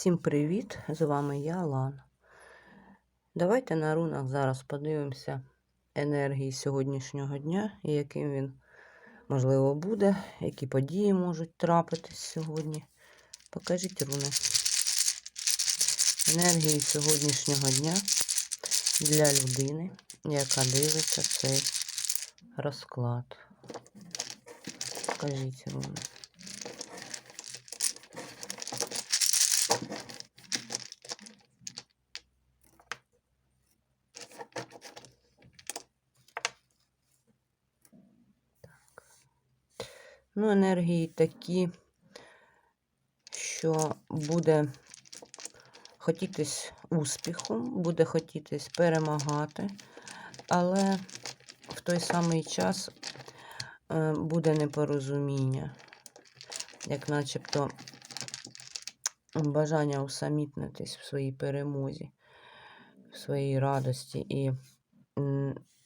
Всім привіт! З вами я, Лана. Давайте на рунах зараз подивимося енергії сьогоднішнього дня і яким він, можливо, буде, які події можуть трапитись сьогодні. Покажіть руни. Енергії сьогоднішнього дня для людини, яка дивиться цей розклад. Покажіть руни. Ну, енергії такі, що буде хотітись успіху, буде хотітись перемагати, але в той самий час е, буде непорозуміння, як начебто бажання усамітнитись в своїй перемозі, в своїй радості і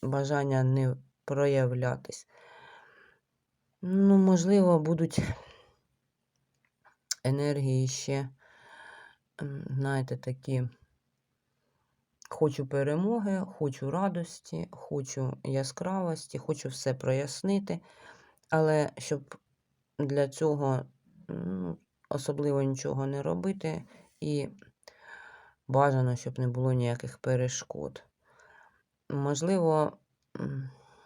бажання не проявлятись. Ну, можливо, будуть енергії ще, знаєте, такі. Хочу перемоги, хочу радості, хочу яскравості, хочу все прояснити. Але щоб для цього ну, особливо нічого не робити, і бажано, щоб не було ніяких перешкод. Можливо,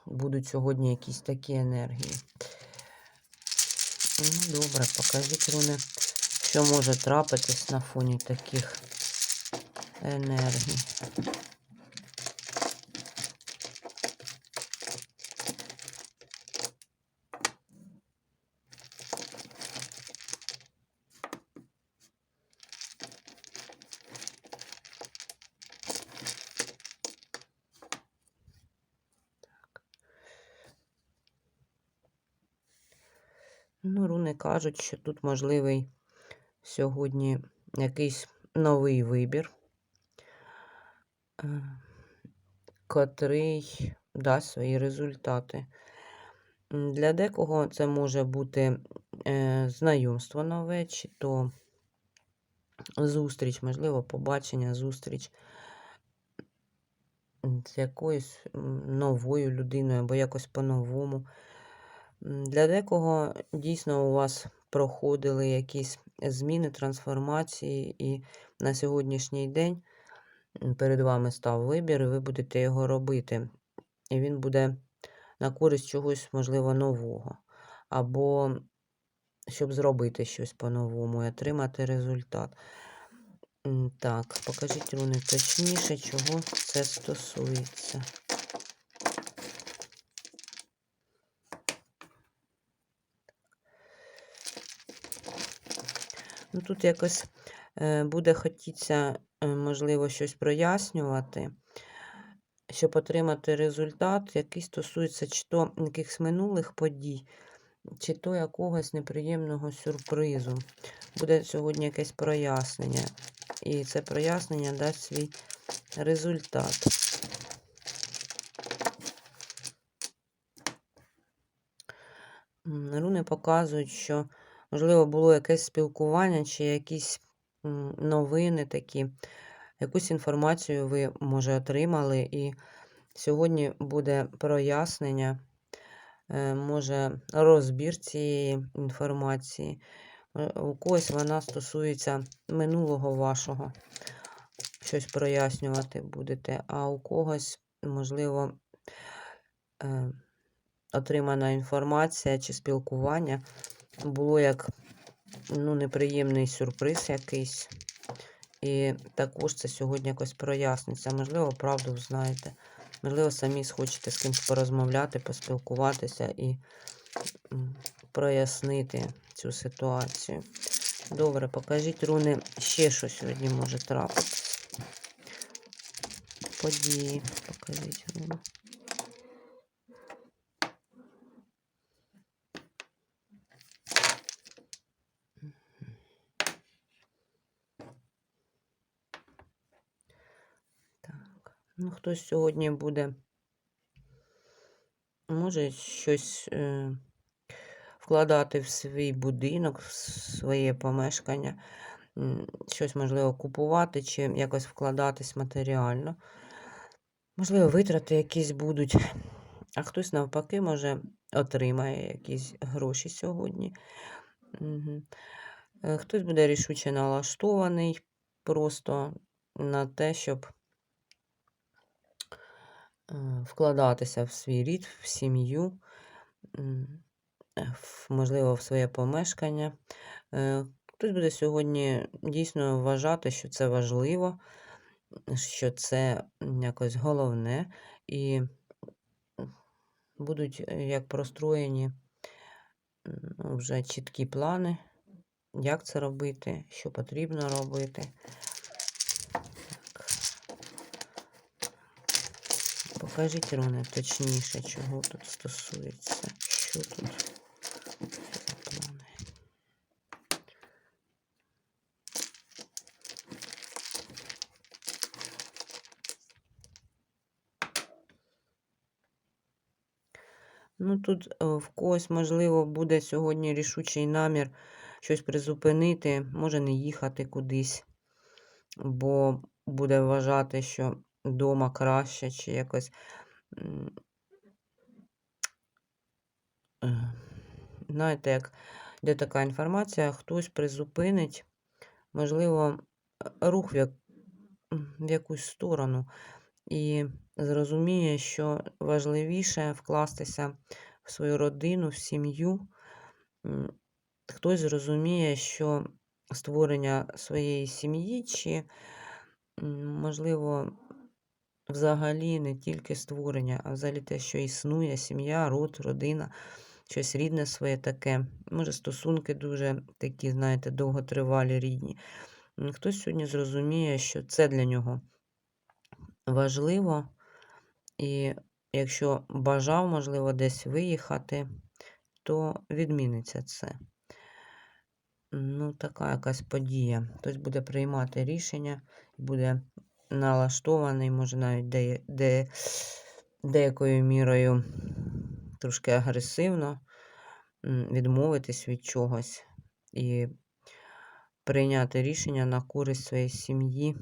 будуть сьогодні якісь такі енергії. Ну, добре, покажіть руни, що може трапитись на фоні таких енергій. Ну, руни кажуть, що тут можливий сьогодні якийсь новий вибір, е, котрий дасть свої результати. Для декого це може бути е, знайомство нове, чи то зустріч, можливо, побачення, зустріч з якоюсь новою людиною або якось по-новому. Для декого дійсно у вас проходили якісь зміни, трансформації, і на сьогоднішній день перед вами став вибір, і ви будете його робити. І він буде на користь чогось, можливо, нового. Або щоб зробити щось по-новому і отримати результат. Так, покажіть руни точніше, чого це стосується. Ну, тут якось е, буде хотіться, е, можливо, щось прояснювати, щоб отримати результат, який стосується чи то якихось минулих подій, чи то якогось неприємного сюрпризу. Буде сьогодні якесь прояснення. І це прояснення дасть свій результат. Руни показують, що, можливо, було якесь спілкування чи якісь новини такі, якусь інформацію ви, може, отримали, і сьогодні буде прояснення, е, може, розбір цієї інформації. Е, У когось вона стосується минулого вашого, щось прояснювати будете, а у когось, можливо, е, отримана інформація чи спілкування було як ну, неприємний сюрприз якийсь. І також це сьогодні якось проясниться. Можливо, правду знаєте. Можливо, самі схочете з кимось порозмовляти, поспілкуватися і прояснити цю ситуацію. Добре, покажіть руни ще що сьогодні може трапитися. Події, покажіть руни. Ну хтось сьогодні буде, може щось е, вкладати в свій будинок, в своє помешкання. щось можливо купувати чи якось вкладатись матеріально. Можливо, витрати якісь будуть, а хтось навпаки, може, отримає якісь гроші сьогодні. Е, Хтось буде рішуче налаштований просто на те, щоб вкладатися в свій рід, в сім'ю, е, можливо, в своє помешкання. Е, Хтось буде сьогодні дійсно вважати, що це важливо, що це якось головне, і будуть е, як простроєні вже чіткі плани, як це робити, що потрібно робити. Покажіть, Роне, точніше, чого тут стосується. Що тут? Ну, тут е, в когось, можливо, буде сьогодні рішучий намір щось призупинити, може не їхати кудись, бо буде вважати, що вдома краще, чи якось. е, Знаєте, як де така інформація, хтось призупинить, можливо, рух в, як, в якусь сторону і зрозуміє, що важливіше вкластися в свою родину, в сім'ю. Хтось зрозуміє, що створення своєї сім'ї, чи, можливо, взагалі не тільки створення, а взагалі те, що існує, сім'я, род, родина, щось рідне своє таке. Може, стосунки дуже такі, знаєте, довготривалі, рідні. Хтось сьогодні зрозуміє, що це для нього важливо, і якщо бажав, можливо, десь виїхати, то відміниться це. Ну, така якась подія. Хтось буде приймати рішення, буде налаштований, може навіть де, де, деякою мірою трошки агресивно відмовитись від чогось і прийняти рішення на користь своєї сім'ї,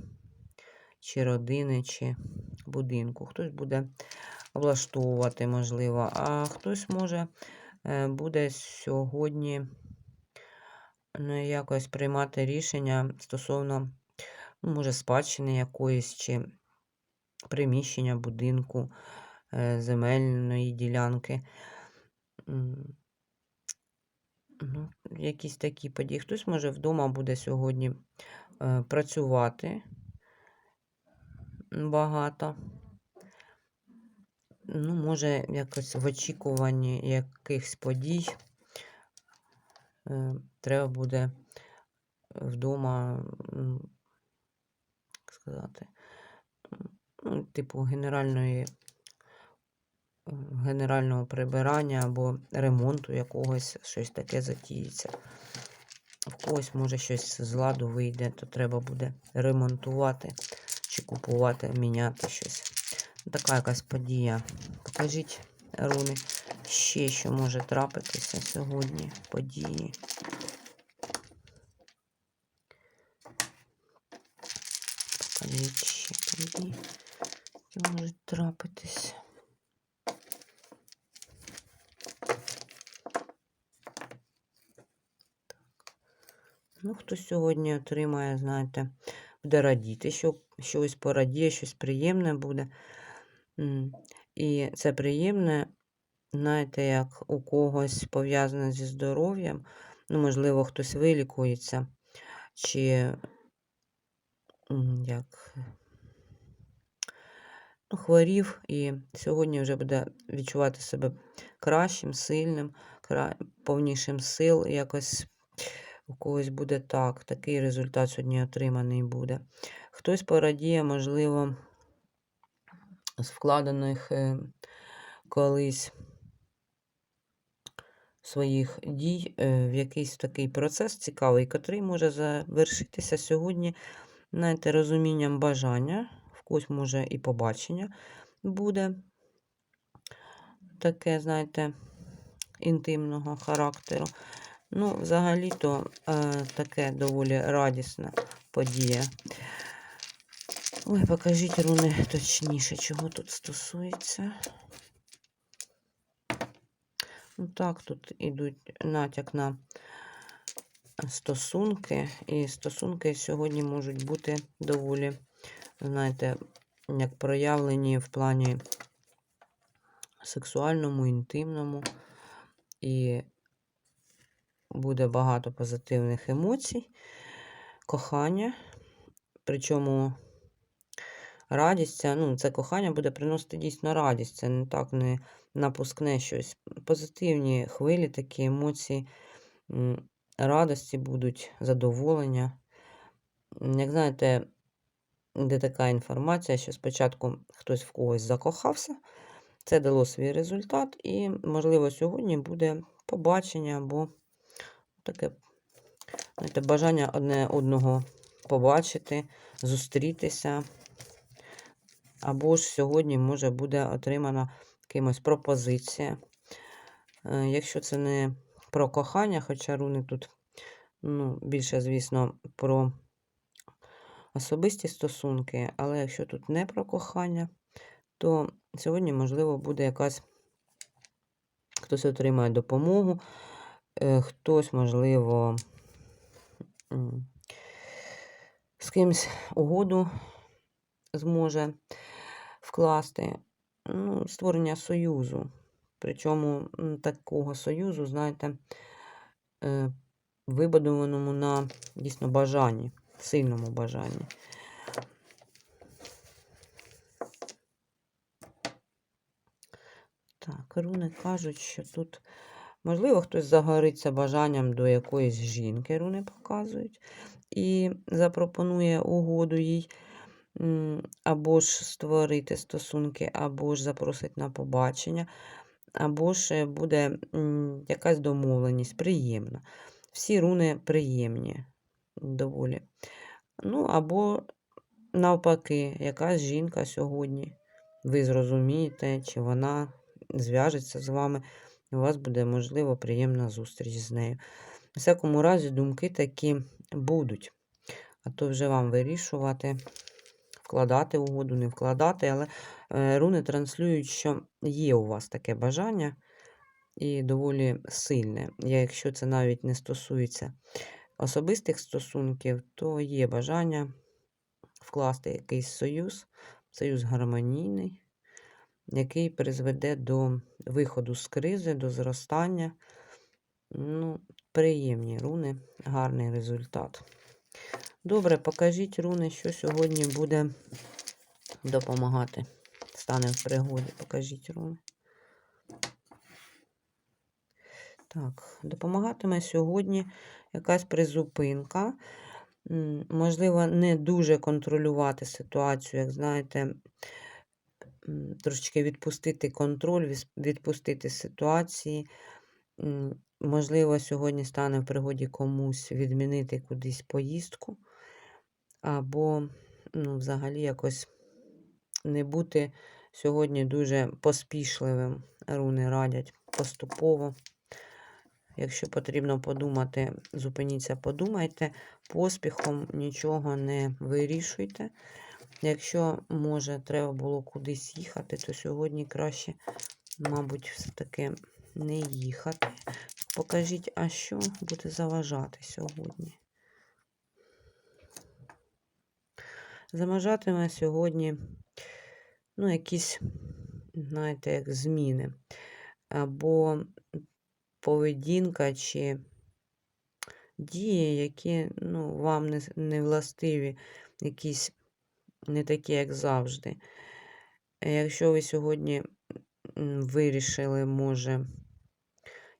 чи родини, чи будинку. Хтось буде облаштовувати, можливо, а хтось може е, буде сьогодні ну, якось приймати рішення стосовно, може, спадщини якоїсь, чи приміщення будинку, е, земельної ділянки. Ну, якісь такі події. Хтось може вдома буде сьогодні е, працювати багато. Ну, може, якось в очікуванні якихось подій е, треба буде вдома, сказати, типу генеральної, е, генерального прибирання або ремонту якогось, щось таке затіється. В когось може щось з ладу вийде, то треба буде ремонтувати чи купувати, міняти щось. Така якась подія. Покажіть, руни, ще що може трапитися сьогодні події. Покажіть ще які можуть трапитися. Ну, хто сьогодні отримає, знаєте, буде радіти, що щось порадіє, щось приємне буде. І це приємне, знаєте, як у когось пов'язане зі здоров'ям. Ну, можливо, хтось вилікується, чи як ну, хворів, і сьогодні вже буде відчувати себе кращим, сильним, повнішим сил. Якось у когось буде так, такий результат сьогодні отриманий буде. Хтось порадіє, можливо, з вкладених е, колись своїх дій е, в якийсь такий процес цікавий, котрий може завершитися сьогодні, знаєте, розумінням бажання, в когось може і побачення буде таке, знаєте, інтимного характеру. Ну, взагалі-то е, таке доволі радісна подія. Ой, покажіть руни точніше, чого тут стосується. Ну так, тут ідуть натяк на стосунки, і стосунки сьогодні можуть бути доволі, знаєте, як проявлені в плані сексуальному, інтимному, і буде багато позитивних емоцій, кохання. Причому радість, ну, це кохання буде приносити дійсно радість. Це не так не напускне щось. Позитивні хвилі, такі емоції, радості будуть, задоволення. Як знаєте, де така інформація, що спочатку хтось в когось закохався, це дало свій результат, і, можливо, сьогодні буде побачення або таке знаєте, бажання одне одного побачити, зустрітися. Або ж сьогодні може буде отримана кимось пропозиція. Е, Якщо це не про кохання, хоча руни тут ну, більше, звісно, про особисті стосунки, але якщо тут не про кохання, то сьогодні, можливо, буде якась хтось отримає допомогу, е, хтось, можливо, з кимось угоду зможе вкласти. Ну, створення союзу. Причому такого союзу, знаєте, е, вибудованому на дійсно бажанні, сильному бажанні. Так, руни кажуть, що тут, можливо, хтось загориться бажанням до якоїсь жінки, руни показують, і запропонує угоду їй, або ж створити стосунки, або ж запросить на побачення, або ж буде якась домовленість, приємна. Всі руни приємні доволі. Ну, або навпаки, якась жінка сьогодні. Ви зрозумієте, чи вона зв'яжеться з вами, у вас буде, можливо, приємна зустріч з нею. У всякому разі, думки такі будуть. А то вже вам вирішувати, вкладати угоду, не вкладати, але руни транслюють, що є у вас таке бажання і доволі сильне. Якщо це навіть не стосується особистих стосунків, то є бажання вкласти якийсь союз, союз гармонійний, який призведе до виходу з кризи, до зростання. Ну, Приємні руни, гарний результат. Добре, покажіть руни, що сьогодні буде допомагати. Стане в пригоді. Покажіть руни. Так, допомагатиме сьогодні якась призупинка. Можливо, не дуже контролювати ситуацію, як знаєте, трошечки відпустити контроль, відпустити ситуації. Можливо, сьогодні стане в пригоді комусь відмінити кудись поїздку, або ну, взагалі якось не бути сьогодні дуже поспішливим. Руни радять поступово. Якщо потрібно подумати, зупиніться, подумайте, поспіхом нічого не вирішуйте. Якщо, може, треба було кудись їхати, то сьогодні краще, мабуть, все-таки не їхати. Покажіть, а що буде заважати сьогодні? Заважатиме сьогодні, ну, якісь, знаєте, як зміни. Або поведінка чи дії, які ну, вам не, не властиві, якісь не такі, як завжди. Якщо ви сьогодні вирішили, може,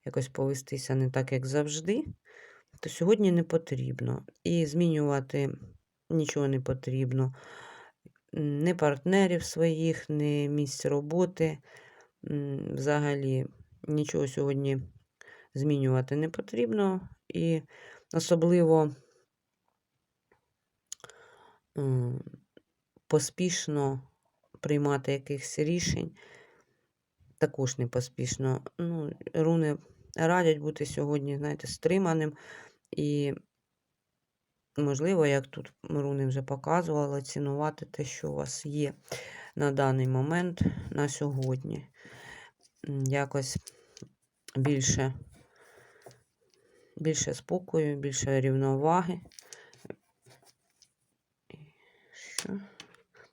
якось повестися не так, як завжди, то сьогодні не потрібно. І змінювати нічого не потрібно. Не партнерів своїх, не місць роботи. Взагалі нічого сьогодні змінювати не потрібно. І особливо поспішно приймати якихось рішень. Також не поспішно. Ну, руни радять бути сьогодні, знаєте, стриманим і, можливо, як тут руни вже показували, цінувати те, що у вас є на даний момент, на сьогодні. Якось більше, більше спокою, більше рівноваги. Що?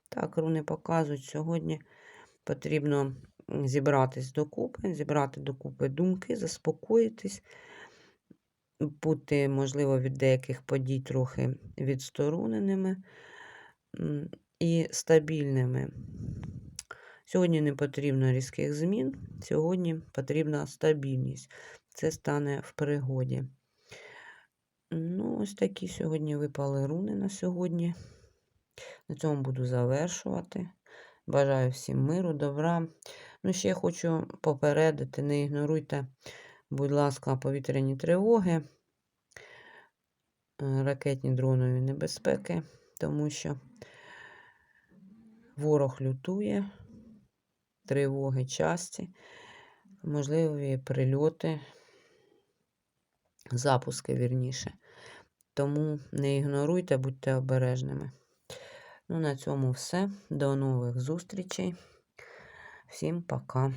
Так, руни показують сьогодні. Потрібно зібратись докупи, зібрати докупи думки, заспокоїтись, бути, можливо, від деяких подій трохи відстороненими і стабільними. Сьогодні не потрібно різких змін, сьогодні потрібна стабільність. Це стане в пригоді. Ну, ось такі сьогодні випали руни на сьогодні. На цьому буду завершувати. Бажаю всім миру, добра. Ну, ще хочу попередити, не ігноруйте, будь ласка, повітряні тривоги, е, ракетні дронові небезпеки, тому що ворог лютує, тривоги часті, можливі прильоти, запуски вірніше. Тому не ігноруйте, будьте обережними. Ну, на цьому все. До нових зустрічей. Всім пока.